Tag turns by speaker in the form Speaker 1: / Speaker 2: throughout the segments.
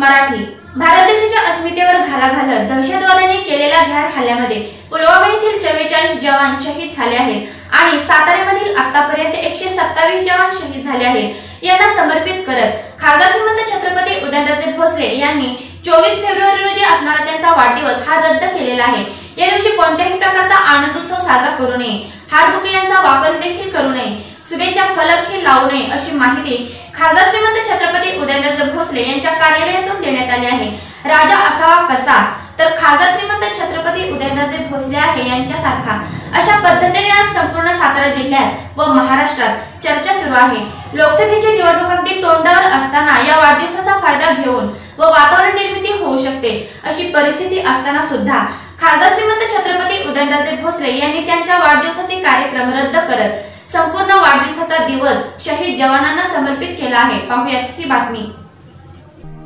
Speaker 1: मराठी. भारत देशाच्या अस्मितेवर घाला घालत दहशतवाद्यांनी केलेल्या भ्याड हल्ल्यामध्ये पुलवामा येथील चव्वेचाळीस जवान शहीद झाले आहेत आणि साताऱ्यामधील आतापर्यंत एकशे सत्तावीस जवान शहीद झाले आहेत. यांना समर्पित करत खासदार श्रीमंत छत्रपती उदयनराजे भोसले यांनी चोवीस फेब्रुवारी रोजी असणारा त्यांचा वाढदिवस हा रद्द केलेला आहे. या दिवशी कोणत्याही प्रकारचा आनंद उत्सव साजरा करू नये. हार यांचा वापर देखील करू नये. शुभेच्छा फलक हे लावू नये अशी माहिती खासदार श्रीमंत छत्रपती उदयनराजे भोसले यांच्या कार्यालयातून देण्यात आली आहे. राजा असावा कसा? तर खासदार श्रीमंत छत्रपती उदयनराजे भोसले आहे यांच्यासारखा. अशा पद्धतीने आज संपूर्ण सातारा जिल्ह्यात व महाराष्ट्रात चर्चा सुरू आहे. लोकसभेची निवडणूक अगदी तोंडावर असताना या वाढदिवसाचा फायदा घेऊन व वातावरण निर्मिती होऊ शकते अशी परिस्थिती असताना सुद्धा खासदार श्रीमंत छत्रपती उदयनराजे भोसले यांनी त्यांच्या वाढदिवसाचे कार्यक्रम रद्द करत संपूर्ण वाढदिवसाचा दिवस शहीद जवानांना समर्पित केला आहे. पाहुयात ही बातमी.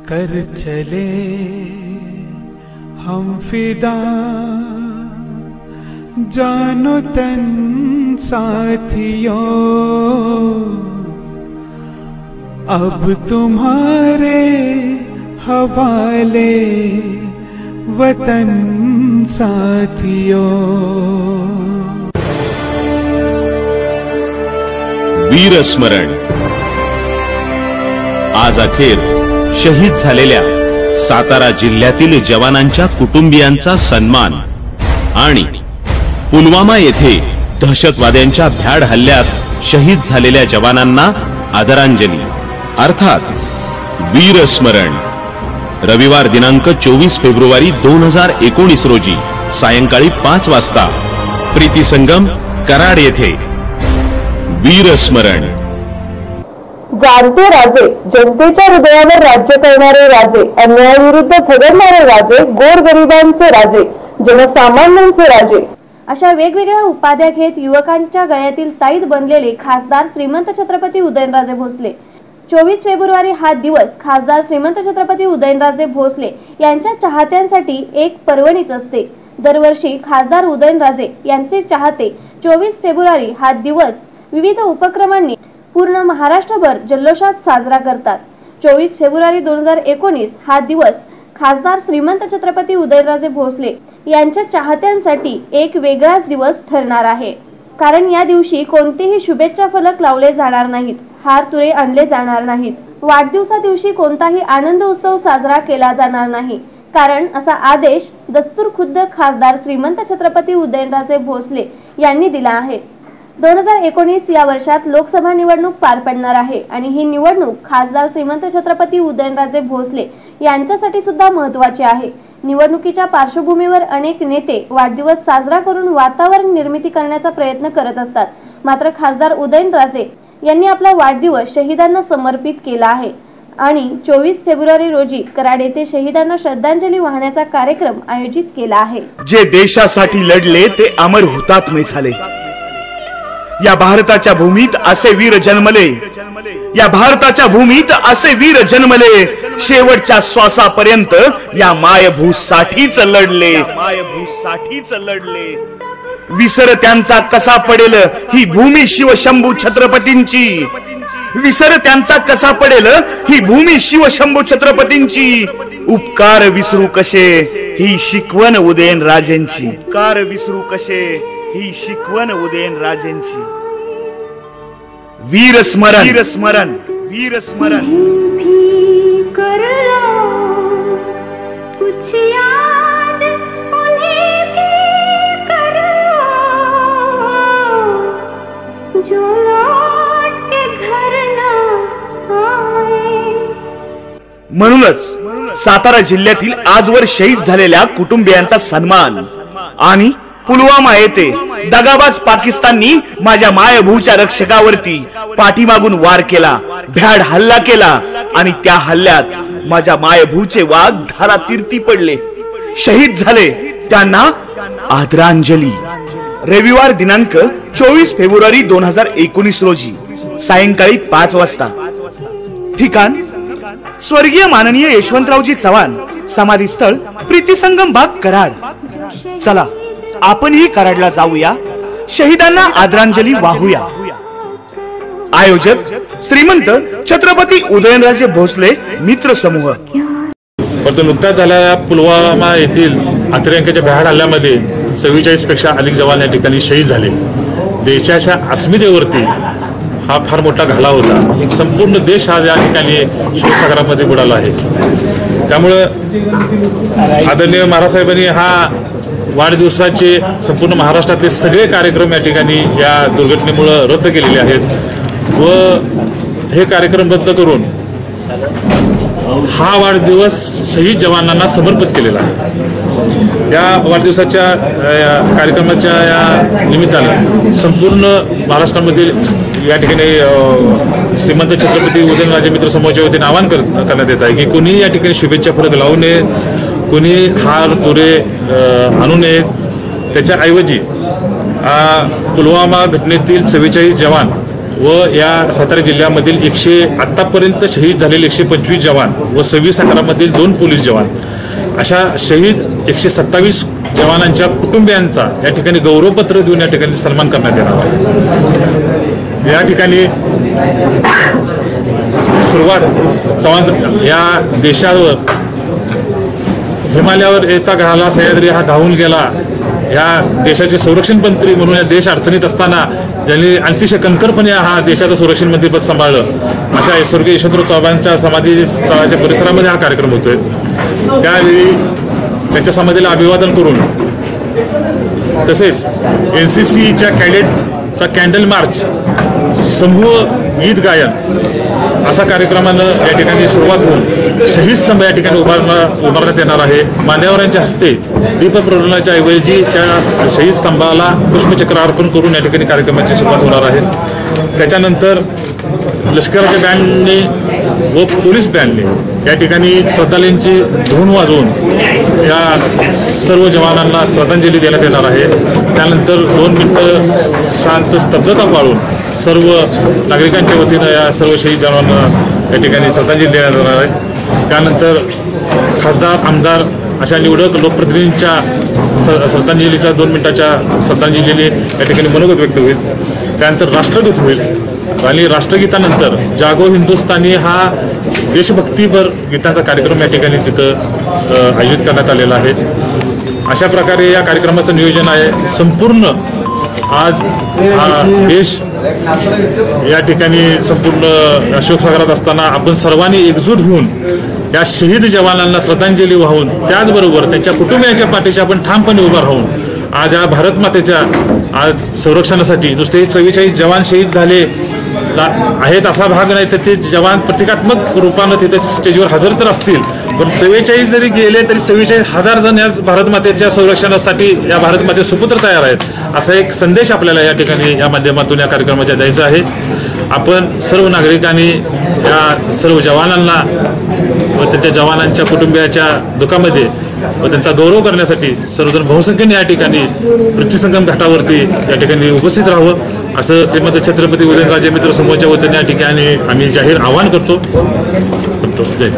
Speaker 2: कर चले हम फिदा। जानो तन साथियों। अब तुम्हारे हवाले वतन साथियों।
Speaker 3: वीरस्मरण। आज अखेर शहीद झालेल्या सातारा जिल्ह्यातील जवानांच्या कुटुंबियांचा सन्मान आणि पुलवामा येथे दहशतवाद्यांच्या भ्याड हल्ल्यात शहीद झालेल्या जवानांना आदरांजली. अर्थात वीरस्मरण. रविवार दिनांक चोवीस फेब्रुवारी दोन हजार एकोणीस रोजी सायंकाळी पाच वाजता प्रीती संगम कराड येथे. वीरस्मरण.
Speaker 4: जाणते राजे जनतेच्या हृदयावर राज्य करणारे राजे अन्यायाविरुद्ध झगडणारे राजे गोरगरिबांचे राजे जनसामान्यांचे राजे. अशा वेगवेगळ्या उपाध्या घेत युवकांच्या गळ्यातील ताईत बनलेले खासदार श्रीमंत छत्रपती उदयनराजे भोसले. चोवीस फेब्रुवारी हा दिवस खासदार श्रीमंत छत्रपती उदयनराजे भोसले यांच्या चाहत्यांसाठी एक पर्वणीच असते. दरवर्षी खासदार उदयनराजे यांचे चाहते चोवीस फेब्रुवारी हा दिवस विविध उपक्रमांनी पूर्ण महाराष्ट्रभर जल्लोषात साजरा करतात. चोवीस फेब्रुवारी दोन हजार एकोणीस हा दिवस खासदार श्रीमंत छत्रपती उदयनराजे भोसले यांच्या चाहत्यांसाठी एक वेगळाच दिवस ठरणार आहे. कारण या दिवशी कोणतेही शुभेच्छा फलक लावले जाणार नाहीत. हार तुरे आणले जाणार नाहीत. वाढदिवसा दिवशी कोणताही आनंद उत्सव साजरा केला जाणार नाही. कारण असा आदेश दस्तूर खुद्द खासदार श्रीमंत छत्रपती उदयनराजे भोसले यांनी दिला आहे. दोन हजार एकोणीस या वर्षात लोकसभा निवडणूक पार पडणार आहे आणि ही निवडणूक खासदार श्रीमंत छत्रपती उदयनराजे भोसले यांच्यासाठी सुद्धा महत्वाची आहे. निवडणुकीच्या पार्श्वभूमीवर अनेक नेते वाढदिवस साजरा करून वातावरण निर्मिती करण्याचा प्रयत्न करत असतात. मात्र खासदार उदयनराजे यांनी आपला वाढदिवस शहीदांना समर्पित केला आहे. आणि चोवीस फेब्रुवारी रोजी कराड येथे शहीदांना श्रद्धांजली वाहण्याचा कार्यक्रम आयोजित केला आहे.
Speaker 5: जे देशासाठी लढले ते अमर हुतात्मे झाले. या भारताच्या भूमीत असे वीर जन्मले. या भारताच्या भूमीत असे वीर जन्मले. शेवटच्या श्वासापर्यंत या मायभूसाठीच लढले. मायभूसाठीच लढले. विसर त्यांचा कसा पडेल? ही भूमी शिवशंभू छत्रपतींची. विसर त्यांचा कसा पडेल? ही भूमी शिवशंभू छत्रपतींची. उपकार विसरू कसे? ही शिकवण उदयन राजेंची. उपकार विसरू कसे? ही शिकवण उदयन राजेंची. वीर स्मरण. वीर स्मरण. वीर स्मरण.
Speaker 6: भी
Speaker 5: म्हणूनच सातारा जिल्ह्यातील आजवर शहीद झालेल्या कुटुंबियांचा सन्मान आणि पुलवामा येथे दगाबाज पाकिस्ताननी माझ्या मायभूच्या रक्षकावरती पाठीमागून वार केला भ्याड हल्ला केला आणि त्या हल्ल्यात माझ्या मायभूचे वाघ धारा तीर्थी पडले. शहीद झाले त्यांना आदरांजली. रविवार दिनांक चोवीस फेब्रुवारी दोन हजार एकोणीस रोजी सायंकाळी पाच वाजता. ठिकाण स्वर्गीय माननीय यशवंतरावजी चव्हाण समाधी स्थळ प्रीतीसंगम बाग कराड. चला आपणही कराडला जाऊया. शहीदांना आदरांजली वाहूया. आयोजक श्रीमंत छत्रपती उदयनराजे भोसले मित्र समूह.
Speaker 7: परंतु नुकत्याच झालेल्या पुलवामा येथील अतिरेक्याच्या भ्याड हल्ल्यामध्ये चव्वेचाळीसपेक्षा अधिक जवान या ठिकाणी शहीद झाले. देशाच्या अस्मितेवरती हा फार मोठा घाला होता. संपूर्ण देश हा या ठिकाणी शिवसागरामध्ये बुडाला आहे. त्यामुळं आदरणीय महाराजसाहेबांनी हा वाढदिवसाचे संपूर्ण महाराष्ट्रातले सगळे कार्यक्रम या ठिकाणी या दुर्घटनेमुळं रद्द केलेले आहेत. व हे कार्यक्रम रद्द करून हा वाढदिवस शहीद जवानांना समर्पित केलेला आहे. या वाढदिवसाच्या या कार्यक्रमाच्या या निमित्तानं संपूर्ण महाराष्ट्रामधील या ठिकाणी श्रीमंत छत्रपती उदयनराजे मित्र समूहाच्या वतीने आवाहन कर करण्यात येत आहे की कोणी या ठिकाणी शुभेच्छा फलक लावू नये कोणी हार तुरे आणू नयेत त्याच्याऐवजी पुलवामा घटनेतील चव्वेचाळीस जवान व या सातारा जिल्ह्यामधील एकशे आत्तापर्यंत शहीद झालेले एकशे पंचवीस जवान व सव्वीस सातारामधील दोन पोलीस जवान अशा शहीद एकशे सत्तावीस जवानांच्या कुटुंबियांचा या ठिकाणी गौरवपत्र देऊन या ठिकाणी सन्मान करण्यात येणार आहे. या ठिकाणी सुरुवात चव्हाण या देशावर हिमालयावर येता घाला सह्याद्री हा धावून गेला. ह्या देशाचे संरक्षण मंत्री म्हणून या देश अडचणीत असताना ज्यांनी अतिशय कणकरपणे हा देशाचं संरक्षण मंत्रीपद सांभाळलं अशा स्वर्गीय यशवंतराव चव्हाणांच्या समाधी स्थळाच्या परिसरामध्ये हा कार्यक्रम होतोय. त्यावेळी त्यांच्या समाधीला अभिवादन करून तसेच एन सी सीच्या कॅडेटचा कॅन्डल मार्च समूह गीत गायन असा कार्यक्रमानं या ठिकाणी सुरुवात होऊन शहीद स्तंभ या ठिकाणी उभारणं उभारण्यात येणार आहे. मान्यवरांच्या हस्ते दीप ऐवजी त्या शहीद स्तंभाला पुष्पचक्र अर्पण करून या ठिकाणी कार्यक्रमाची सुरुवात होणार आहे. त्याच्यानंतर लष्कराच्या बँडने व पोलीस बँडने या ठिकाणी श्रद्धालूंची धून वाजवून या सर्व जवानांना श्रद्धांजली देण्यात येणार आहे. त्यानंतर दोन मिनटं शांत स्तब्धता पाळून सर्व नागरिकांच्या वतीनं या सर्व शहीद जवानांना या ठिकाणी श्रद्धांजली देण्यात येणार आहे. त्यानंतर खासदार आमदार अशा निवडक लोकप्रतिनिधींच्या स- श्रद्धांजलीच्या दोन मिनिटाच्या श्रद्धांजलीने या ठिकाणी मनोगत व्यक्त होईल. त्यानंतर राष्ट्रगीत होईल. आणि राष्ट्रगीतानंतर जागो हिंदुस्थानी हा देशभक्तीपर गीताचा कार्यक्रम या ठिकाणी तिथं आयोजित करण्यात आलेला आहे. अशा प्रकारे या कार्यक्रमाचं नियोजन आहे. संपूर्ण आज देश या ठिकाणी संपूर्ण अशोक सागरात असताना आपण सर्वांनी एकजूट होऊन या शहीद जवानांना श्रद्धांजली वाहून त्याचबरोबर त्यांच्या कुटुंबियांच्या पाठीशी आपण ठामपणे उभा राहून आज या भारत मातेच्या आज संरक्षणासाठी नुसते चव्वेचाळीस जवान शहीद झाले ला- आहेत असा भाग नाही तर ते जवान प्रतिकात्मक रूपानं तिथे स्टेजवर हजर तर असतील. पण चव्वेचाळीस जरी गेले तरी चव्वेचाळीस हजार जण या भारत मातेच्या संरक्षणासाठी या भारत माते सुपुत्र तयार आहेत. असा एक संदेश आपल्याला या ठिकाणी या माध्यमातून या कार्यक्रमाच्या द्यायचा आहे. आपण सर्व नागरिकांनी या सर्व जवानांना व त्यांच्या जवानांच्या कुटुंबियाच्या दुःखामध्ये व त्यांचा गौरव करण्यासाठी सर्वजण बहुसंख्येने या ठिकाणी पृथ्वीसंगम घाटावरती या ठिकाणी उपस्थित राहावं. असं श्रीमंत छत्रपती उदयनराजे मित्र समूहाच्या वतीने या ठिकाणी आम्ही जाहीर आवाहन करतो. करतो जय